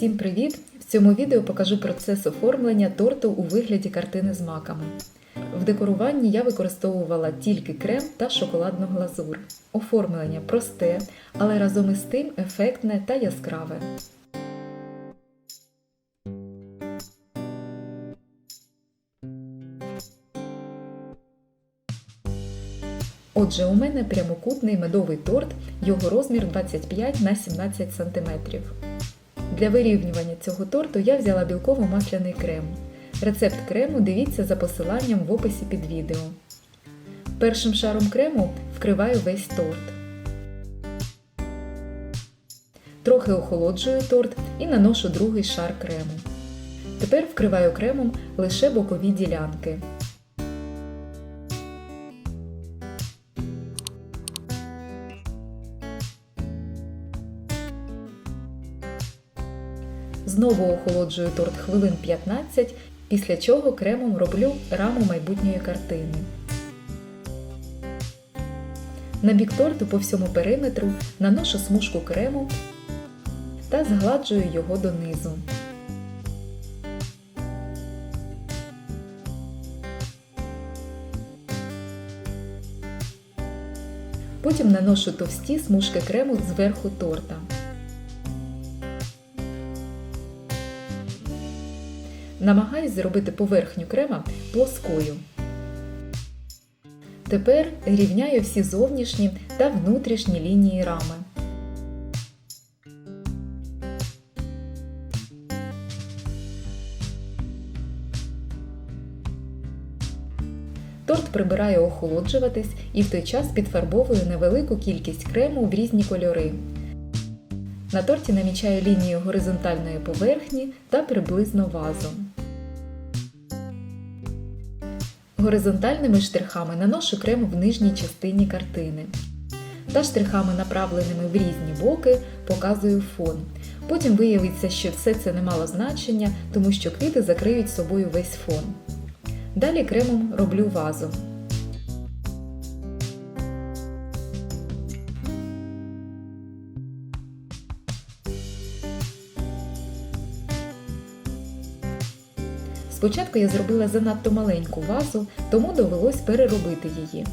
Всім привіт! В цьому відео покажу процес оформлення торту у вигляді картини з маками. В декоруванні я використовувала тільки крем та шоколадну глазур. Оформлення просте, але разом із тим ефектне та яскраве. Отже, у мене прямокутний медовий торт, його розмір 25 на 17 см. Для вирівнювання цього торту я взяла білково-масляний крем. Рецепт крему дивіться за посиланням в описі під відео. Першим шаром крему вкриваю весь торт. Трохи охолоджую торт і наношу другий шар крему. Тепер вкриваю кремом лише бокові ділянки. Знову охолоджую торт хвилин 15, після чого кремом роблю раму майбутньої картини. На бік торту по всьому периметру наношу смужку крему та згладжую його донизу. Потім наношу товсті смужки крему зверху торта. Намагаюсь зробити поверхню крема плоскою. Тепер рівняю всі зовнішні та внутрішні лінії рами. Торт прибираю охолоджуватись і в той час підфарбовую невелику кількість крему в різні кольори. На торті намічаю лінію горизонтальної поверхні та приблизно вазу. Горизонтальними штрихами наношу крем в нижній частині картини. Та штрихами, направленими в різні боки, показую фон. Потім виявиться, що все це не мало значення, тому що квіти закриють собою весь фон. Далі кремом роблю вазу. Спочатку я зробила занадто маленьку вазу, тому довелось переробити її.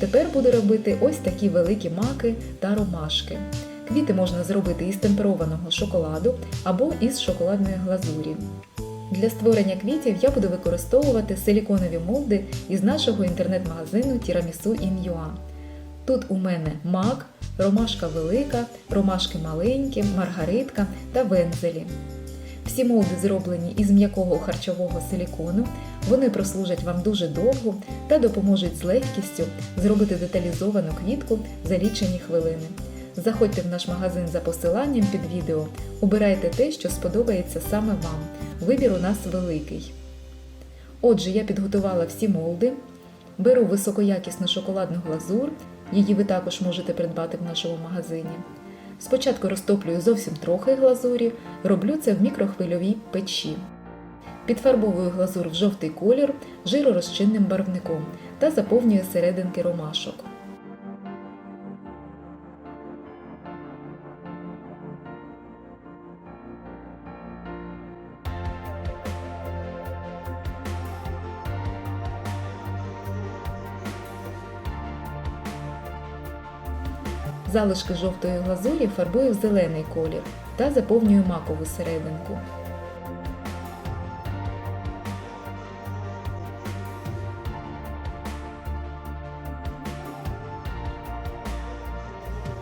Тепер буду робити ось такі великі маки та ромашки. Квіти можна зробити із темперованого шоколаду або із шоколадної глазурі. Для створення квітів я буду використовувати силіконові молди із нашого інтернет-магазину Tiramisu in.ua. Тут у мене мак, ромашка велика, ромашки маленькі, маргаритка та вензелі. Всі молди зроблені із м'якого харчового силікону, вони прослужать вам дуже довго та допоможуть з легкістю зробити деталізовану квітку за лічені хвилини. Заходьте в наш магазин за посиланням під відео, обирайте те, що сподобається саме вам. Вибір у нас великий. Отже, я підготувала всі молди. Беру високоякісну шоколадну глазур, її ви також можете придбати в нашому магазині. Спочатку розтоплюю зовсім трохи глазурі, роблю це в мікрохвильовій печі. Підфарбовую глазур в жовтий колір жиророзчинним барвником та заповнюю серединки ромашок. Залишки жовтої глазурі фарбую в зелений колір та заповнюю макову серединку.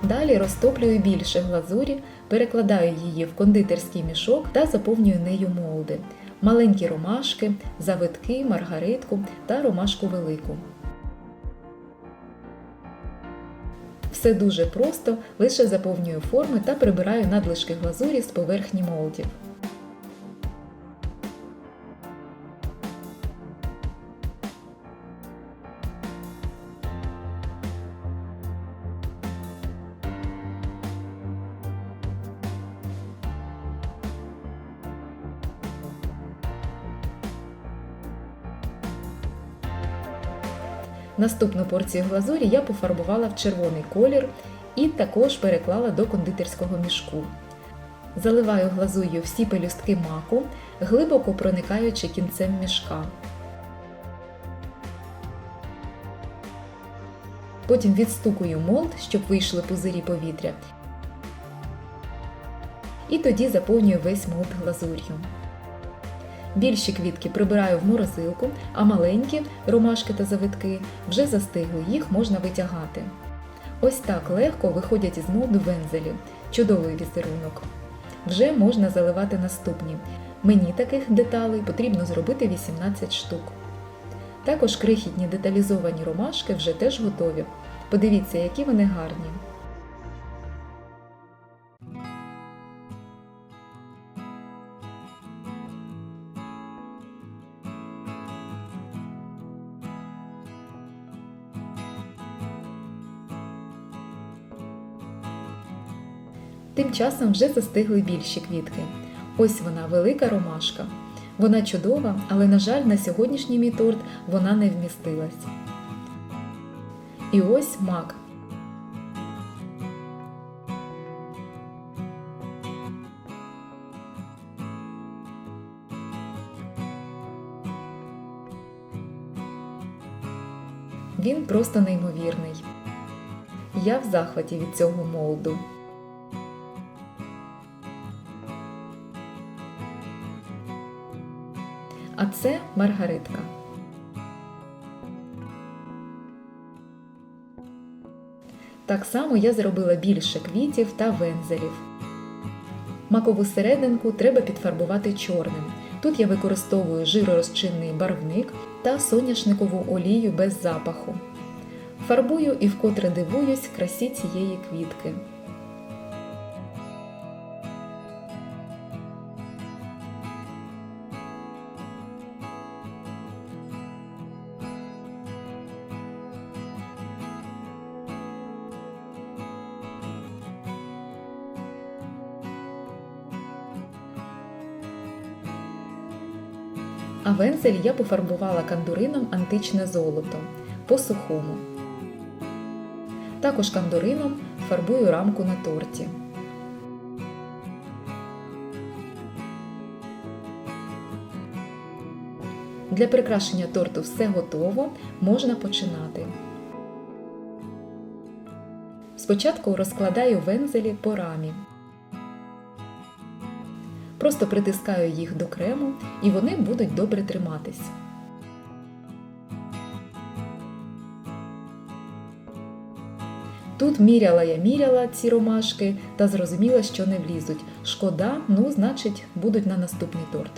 Далі розтоплюю більше глазурі, перекладаю її в кондитерський мішок та заповнюю нею молди. Маленькі ромашки, завитки, маргаритку та ромашку велику. Все дуже просто, лише заповнюю форми та прибираю надлишки глазурі з поверхні молдів. Наступну порцію глазурі я пофарбувала в червоний колір і також переклала до кондитерського мішку. Заливаю глазур'ю всі пелюстки маку, глибоко проникаючи кінцем мішка. Потім відстукую молд, щоб вийшли пузирі повітря. І тоді заповнюю весь молд глазур'ю. Більші квітки прибираю в морозилку, а маленькі ромашки та завитки вже застигли, їх можна витягати. Ось так легко виходять із молду вензелі. Чудовий візерунок. Вже можна заливати наступні. Мені таких деталей потрібно зробити 18 штук. Також крихітні деталізовані ромашки вже теж готові. Подивіться, які вони гарні. Тим часом вже застигли більші квітки. Ось вона, велика ромашка. Вона чудова, але, на жаль, на сьогоднішній мій торт вона не вмістилась. І ось мак. Він просто неймовірний. Я в захваті від цього молду. А це маргаритка. Так само я зробила більше квітів та вензелів. Макову серединку треба підфарбувати чорним. Тут я використовую жиророзчинний барвник та соняшникову олію без запаху. Фарбую і вкотре дивуюсь красі цієї квітки. А вензель я пофарбувала кандурином античне золото по сухому. Також кандурином фарбую рамку на торті. Для прикрашення торту все готово, можна починати. Спочатку розкладаю вензелі по рамі. Просто притискаю їх до крему і вони будуть добре триматись. Тут міряла я міряла ці ромашки та зрозуміла, що не влізуть. Шкода, ну, значить, будуть на наступний торт.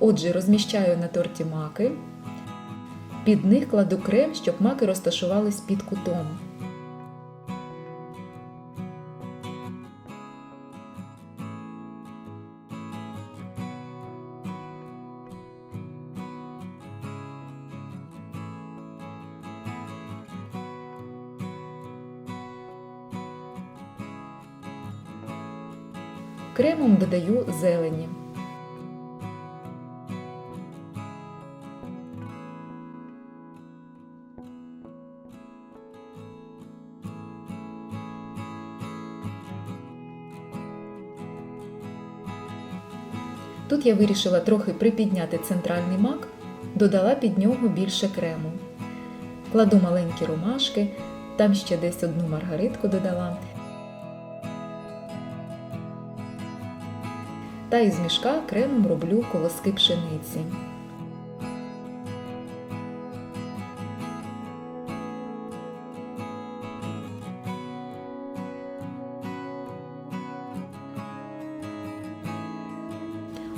Отже, розміщаю на торті маки, під них кладу крем, щоб маки розташувались під кутом. Кремом додаю зелені. Тут я вирішила трохи припідняти центральний мак, додала під нього більше крему. Кладу маленькі ромашки, там ще десь одну маргаритку додала. Та із мішка кремом роблю колоски пшениці.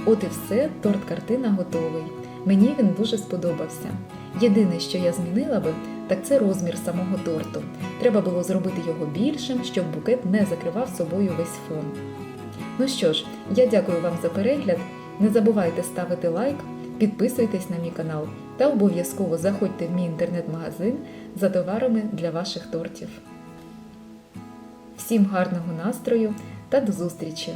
От і все, торт-картина готовий. Мені він дуже сподобався. Єдине, що я змінила би, так це розмір самого торту. Треба було зробити його більшим, щоб букет не закривав собою весь фон. Ну що ж, я дякую вам за перегляд. Не забувайте ставити лайк, підписуйтесь на мій канал та обов'язково заходьте в мій інтернет-магазин за товарами для ваших тортів. Всім гарного настрою та до зустрічі!